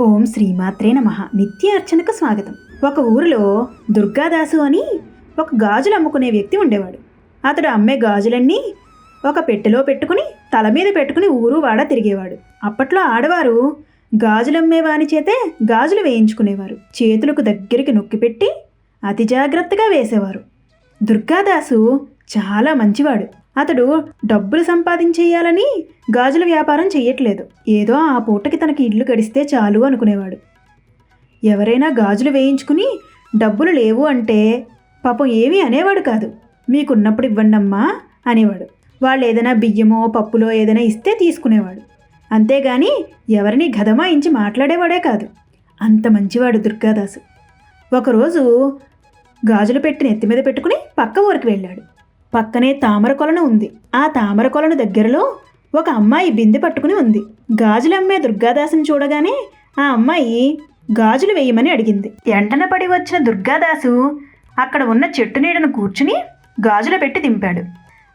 ఓం శ్రీమాత్రే నమ. నిత్య అర్చనకు స్వాగతం. ఒక ఊరిలో దుర్గాదాసు అని ఒక గాజులు అమ్ముకునే వ్యక్తి ఉండేవాడు. అతడు అమ్మే గాజులన్నీ ఒక పెట్టెలో పెట్టుకుని తల మీద పెట్టుకుని ఊరు వాడ తిరిగేవాడు. అప్పట్లో ఆడవారు గాజులమ్మే వాని చేతే గాజులు వేయించుకునేవారు. చేతులకు దగ్గరికి నొక్కిపెట్టి అతి జాగ్రత్తగా వేసేవారు. దుర్గాదాసు చాలా మంచివాడు. అతడు డబ్బులు సంపాదించేయాలని గాజుల వ్యాపారం చెయ్యట్లేదు. ఏదో ఆ పూటకి తనకి ఇల్లు గడిస్తే చాలు అనుకునేవాడు. ఎవరైనా గాజులు వేయించుకుని డబ్బులు లేవు అంటే పాపం ఏమీ అనేవాడు కాదు. మీకున్నప్పుడు ఇవ్వండమ్మా అనేవాడు. వాళ్ళు ఏదైనా బియ్యమో పప్పులో ఏదైనా ఇస్తే తీసుకునేవాడు. అంతేగాని ఎవరిని గదమాయించి మాట్లాడేవాడే కాదు. అంత మంచివాడు దుర్గాదాసు. ఒకరోజు గాజులు పెట్టి నెత్తి మీద పెట్టుకుని పక్క ఊరికి వెళ్ళాడు. పక్కనే తామర కొలను ఉంది. ఆ తామర కొలను దగ్గరలో ఒక అమ్మాయి బిందె పట్టుకుని ఉంది. గాజులమ్మే దుర్గాదాసుని చూడగానే ఆ అమ్మాయి గాజులు వేయమని అడిగింది. వెంటన పడి వచ్చిన దుర్గాదాసు అక్కడ ఉన్న చెట్టు నీడను కూర్చుని గాజులు పెట్టి దింపాడు.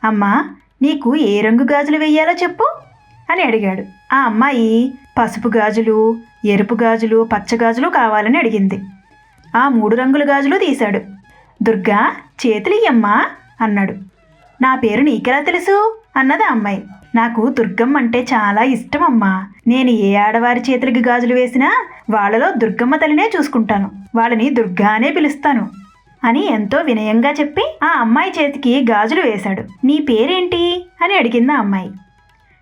అమ్మా నీకు ఏ రంగు గాజులు వేయాలో చెప్పు అని అడిగాడు. ఆ అమ్మాయి పసుపు గాజులు ఎరుపు గాజులు పచ్చ గాజులు కావాలని అడిగింది. ఆ మూడు రంగుల గాజులు తీశాడు. దుర్గా చేతులు ఇయ్యమ్మా అన్నాడు. నా పేరు నీకెలా తెలుసు? అన్నది ఆ అమ్మాయి. నాకు దుర్గమ్మ అంటే చాలా ఇష్టం అమ్మా నేను ఏ ఆడవారి చేతులకి గాజులు వేసినా వాళ్ళలో దుర్గమ్మ తల్లినే చూసుకుంటాను. వాళ్ళని దుర్గా అనే పిలుస్తాను. అని ఎంతో వినయంగా చెప్పి ఆ అమ్మాయి చేతికి గాజులు వేశాడు. నీ పేరేంటి? అని అడిగింది ఆ అమ్మాయి.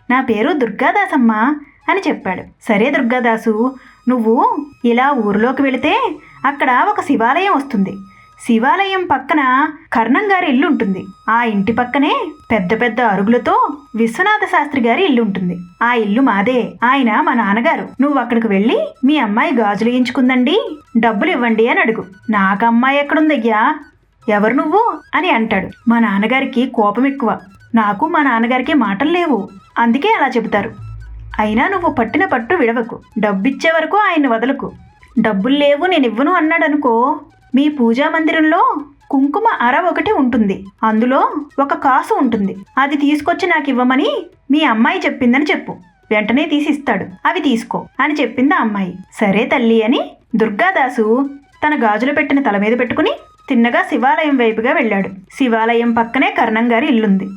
నా పేరు దుర్గాదాసమ్మ అని చెప్పాడు. సరే దుర్గాదాసు నువ్వు ఇలా ఊరిలోకి వెళితే అక్కడ ఒక శివాలయం వస్తుంది. శివాలయం పక్కన కర్ణం గారి ఇల్లు ఉంటుంది. ఆ ఇంటి పక్కనే పెద్ద పెద్ద అరుగులతో విశ్వనాథ శాస్త్రి గారి ఇల్లు ఉంటుంది. ఆ ఇల్లు మాదే. ఆయన మా నాన్నగారు. నువ్వు అక్కడికి వెళ్ళి మీ అమ్మాయి గాజులు వేయించుకుందండి డబ్బులు ఇవ్వండి అని అడుగు. నాకు అమ్మాయి ఎక్కడుందయ్యా? ఎవరు నువ్వు? అని అంటాడు. మా నాన్నగారికి కోపం ఎక్కువ. నాకు మా నాన్నగారికి మాటలు లేవు. అందుకే అలా చెబుతారు. అయినా నువ్వు పట్టిన పట్టు విడవకు. డబ్బిచ్చే వరకు ఆయన్ని వదలకు. డబ్బులు లేవు నేను ఇవ్వను అన్నాడనుకో మీ పూజా మందిరంలో కుంకుమ అర ఒకటి ఉంటుంది. అందులో ఒక కాసు ఉంటుంది. అది తీసుకొచ్చి నాకు ఇవ్వమని మీ అమ్మాయి చెప్పిందని చెప్పు. వెంటనే తీసి ఇస్తాడు అవి తీసుకో అని చెప్పింది ఆ అమ్మాయి. సరే తల్లి అని దుర్గాదాసు తన గాజులు పెట్టిన తల మీద పెట్టుకుని తిన్నగా శివాలయం వైపుగా వెళ్ళాడు. శివాలయం పక్కనే కర్ణంగారి ఇల్లుంది.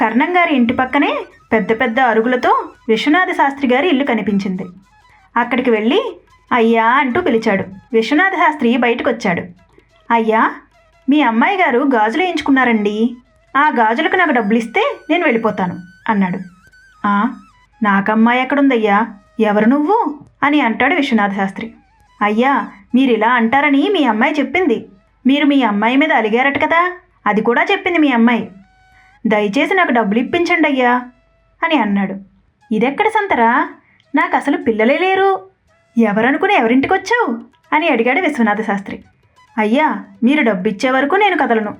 కర్ణం గారి ఇంటి పక్కనే పెద్ద పెద్ద అరుగులతో విశ్వనాథ శాస్త్రి గారి ఇల్లు కనిపించింది. అక్కడికి వెళ్ళి అయ్యా అంటూ పిలిచాడు. విశ్వనాథ శాస్త్రి బయటకొచ్చాడు. అయ్యా మీ అమ్మాయి గారు గాజులు వేయించుకున్నారండి. ఆ గాజులకు నాకు డబ్బులు ఇస్తే నేను వెళ్ళిపోతాను అన్నాడు. ఆ నాకమ్మాయి ఎక్కడుందయ్యా? ఎవరు నువ్వు? అని అంటాడు విశ్వనాథ శాస్త్రి. అయ్యా మీరు ఇలా అంటారని మీ అమ్మాయి చెప్పింది. మీరు మీ అమ్మాయి మీద అలిగారట కదా అది కూడా చెప్పింది మీ అమ్మాయి. దయచేసి నాకు డబ్బులు ఇప్పించండి అయ్యా అని అన్నాడు. ఇదెక్కడ సంతరా? నాకు అసలు పిల్లలే లేరు. ఎవరనుకుని ఎవరింటికి వచ్చావు అని అడిగాడు విశ్వనాథ శాస్త్రి. అయ్యా మీరు డబ్బు ఇచ్చే వరకు నేను కదలను.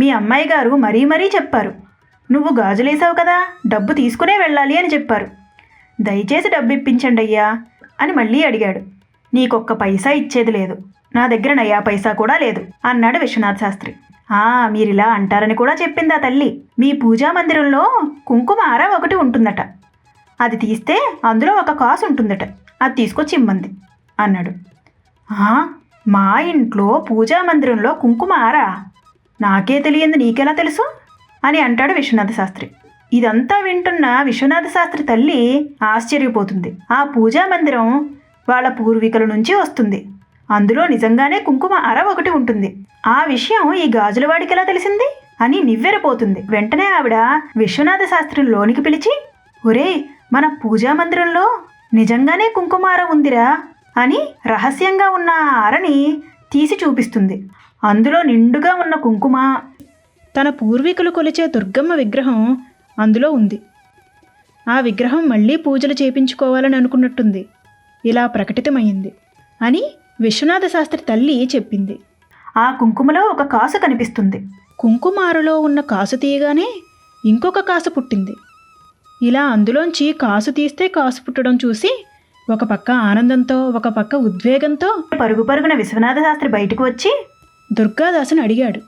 మీ అమ్మాయి గారు మరీ మరీ చెప్పారు. నువ్వు గాజులేసావు కదా డబ్బు తీసుకునే వెళ్ళాలి అని చెప్పారు. దయచేసి డబ్బు ఇప్పించండి అయ్యా అని మళ్ళీ అడిగాడు. నీకొక్క పైసా ఇచ్చేది లేదు. నా దగ్గర నయా పైసా కూడా లేదు అన్నాడు విశ్వనాథ్ శాస్త్రి. ఆ మీరిలా అంటారని కూడా చెప్పింది ఆ తల్లి. మీ పూజా మందిరంలో కుంకుమ ఆరా ఒకటి ఉంటుందట. అది తీస్తే అందులో ఒక కాసు ఉంటుందట అది తీసుకొచ్చి ఇమ్మంది అన్నాడు. "ఆ, మా ఇంట్లో పూజా మందిరంలో కుంకుమ ఆరా? నాకే తెలియంది నీకెలా తెలుసు? అని అంటాడు విశ్వనాథ శాస్త్రి. ఇదంతా వింటున్న విశ్వనాథ శాస్త్రి తల్లి ఆశ్చర్యపోతుంది. ఆ పూజా మందిరం వాళ్ళ పూర్వీకుల నుంచి వస్తుంది. అందులో నిజంగానే కుంకుమ అర ఒకటి ఉంటుంది. ఆ విషయం ఈ గాజులవాడికి ఎలా తెలిసింది? అని నివ్వెరపోతుంది. వెంటనే ఆవిడ విశ్వనాథ శాస్త్రి లోనికి పిలిచి ఒరే మన పూజా మందిరంలో నిజంగానే కుంకుమ అర ఉందిరా అని రహస్యంగా ఉన్న ఆ అరని తీసి చూపిస్తుంది. అందులో నిండుగా ఉన్న కుంకుమ. తన పూర్వీకులు కొలిచే దుర్గమ్మ విగ్రహం అందులో ఉంది. ఆ విగ్రహం మళ్ళీ పూజలు చేపించుకోవాలని అనుకున్నట్టుంది. ఇలా ప్రకటితమైంది అని విశ్వనాథ శాస్త్రి తల్లి చెప్పింది. ఆ కుంకుమలో ఒక కాసు కనిపిస్తుంది. కుంకుమారులో ఉన్న కాసు తీయగానే ఇంకొక కాసు పుట్టింది. ఇలా అందులోంచి కాసు తీస్తే కాసు పుట్టడం చూసి ఒక పక్క ఆనందంతో ఒక పక్క ఉద్వేగంతో పరుగు పరుగున విశ్వనాథ శాస్త్రి బయటకు వచ్చి దుర్గాదాసుని అడిగాడు.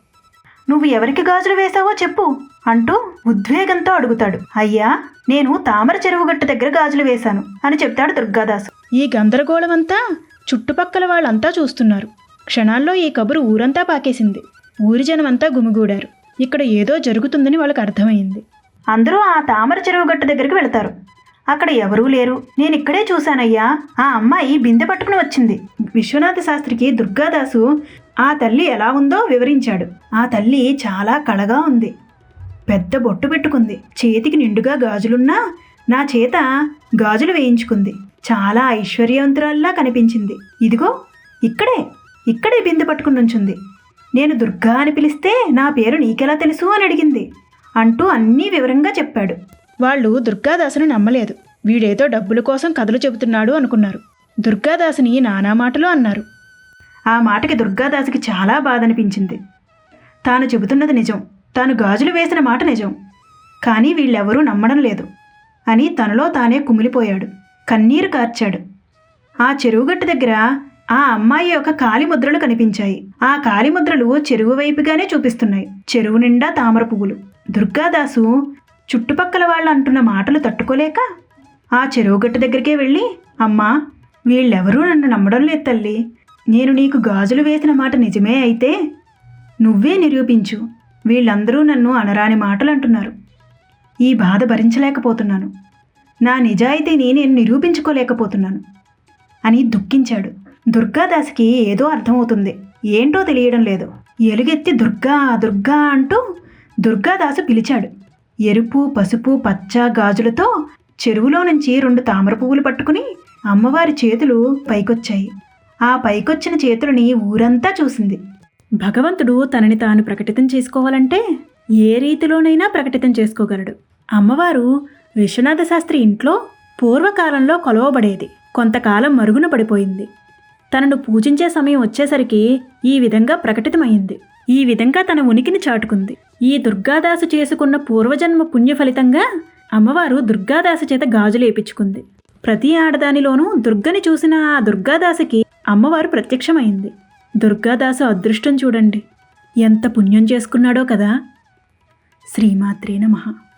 నువ్వు ఎవరికి గాజులు వేశావో చెప్పు అంటూ ఉద్వేగంతో అడుగుతాడు. అయ్యా నేను తామర చెరువు గట్టు దగ్గర గాజులు వేశాను అని చెప్తాడు దుర్గాదాసు. ఈ గందరగోళమంతా చుట్టుపక్కల వాళ్ళంతా చూస్తున్నారు. క్షణాల్లో ఈ కబురు ఊరంతా పాకేసింది. ఊరి జనమంతా గుమిగూడారు. ఇక్కడ ఏదో జరుగుతుందని వాళ్ళకి అర్థమైంది. అందరూ ఆ తామర చెరువు గట్టు దగ్గరికి వెళతారు. అక్కడ ఎవరూ లేరు. నేను ఇక్కడే చూశానయ్యా. ఆ అమ్మాయి బిందె పట్టుకుని వచ్చింది. విశ్వనాథ శాస్త్రికి దుర్గాదాసు ఆ తల్లి ఎలా ఉందో వివరించాడు. ఆ తల్లి చాలా కళగా ఉంది. పెద్ద బొట్టు పెట్టుకుంది. చేతికి నిండుగా గాజులున్నా నా చేత గాజులు వేయించుకుంది. చాలా ఐశ్వర్యవంతురాల్లా కనిపించింది. ఇదిగో ఇక్కడే ఇక్కడే బిందె పట్టుకుని నుంచుంది. నేను దుర్గా అని పిలిస్తే నా పేరు నీకెలా తెలుసు? అని అడిగింది. అంటూ అన్నీ వివరంగా చెప్పాడు. వాళ్ళు దుర్గాదాసుని నమ్మలేదు. వీడేదో డబ్బుల కోసం కథలు చెబుతున్నాడు అనుకున్నారు. దుర్గాదాసుని నానా మాటలు అన్నారు. ఆ మాటకి దుర్గాదాసుకి చాలా బాధ అనిపించింది తాను చెబుతున్నది నిజం. తాను గాజులు వేసిన మాట నిజం. కానీ వీళ్ళెవరూ నమ్మడం లేదు. అని తనలో తానే కుమిలిపోయాడు. కన్నీరు కార్చాడు. ఆ చెరువుగట్టు దగ్గర ఆ అమ్మాయి యొక్క కాలిముద్రలు కనిపించాయి. ఆ కాలిముద్రలు చెరువు వైపుగానే చూపిస్తున్నాయి. చెరువు నిండా తామర పువ్వులు. దుర్గాదాసు చుట్టుపక్కల వాళ్ళు అంటున్న మాటలు తట్టుకోలేక ఆ చెరువుగట్టు దగ్గరికే వెళ్ళి అమ్మా వీళ్ళెవరూ నన్ను నమ్మడం లేదు తల్లి. నేను నీకు గాజులు వేసిన మాట నిజమే అయితే నువ్వే నిరూపించు. వీళ్ళందరూ నన్ను అనరాని మాటలు అంటున్నారు ఈ బాధ భరించలేకపోతున్నాను. నా నిజాయితీని నేను నిరూపించుకోలేకపోతున్నాను. అని దుఃఖించాడు. దుర్గాదాస్కి ఏదో అర్థమవుతుంది. ఏంటో తెలియడం లేదు. ఎలుగెత్తి దుర్గా దుర్గా అంటూ దుర్గాదాసు పిలిచాడు. ఎరుపు పసుపు పచ్చ గాజులతో చెరువులో నుంచి రెండు తామర పువ్వులు పట్టుకుని అమ్మవారి చేతులు పైకొచ్చాయి. ఆ పైకొచ్చిన చేతులని ఊరంతా చూసింది. భగవంతుడు తనని తాను ప్రకటితం చేసుకోవాలంటే ఏ రీతిలోనైనా ప్రకటితం చేసుకోగలడు. అమ్మవారు విశ్వనాథ శాస్త్రి ఇంట్లో పూర్వకాలంలో కొలవబడేది. కొంతకాలం మరుగున పడిపోయింది. తనను పూజించే సమయం వచ్చేసరికి ఈ విధంగా ప్రకటితమైంది. ఈ విధంగా తన ఉనికిని చాటుకుంది. ఈ దుర్గాదాసు చేసుకున్న పూర్వజన్మ పుణ్య ఫలితంగా అమ్మవారు దుర్గాదాసు చేత గాజులు వేపించుకుంది. ప్రతి ఆడదానిలోనూ దుర్గని చూసిన ఆ దుర్గాదాసుకి అమ్మవారు ప్రత్యక్షమైంది. దుర్గాదాసు అదృష్టం చూడండి. ఎంత పుణ్యం చేసుకున్నాడో కదా. శ్రీమాత్రే నమః.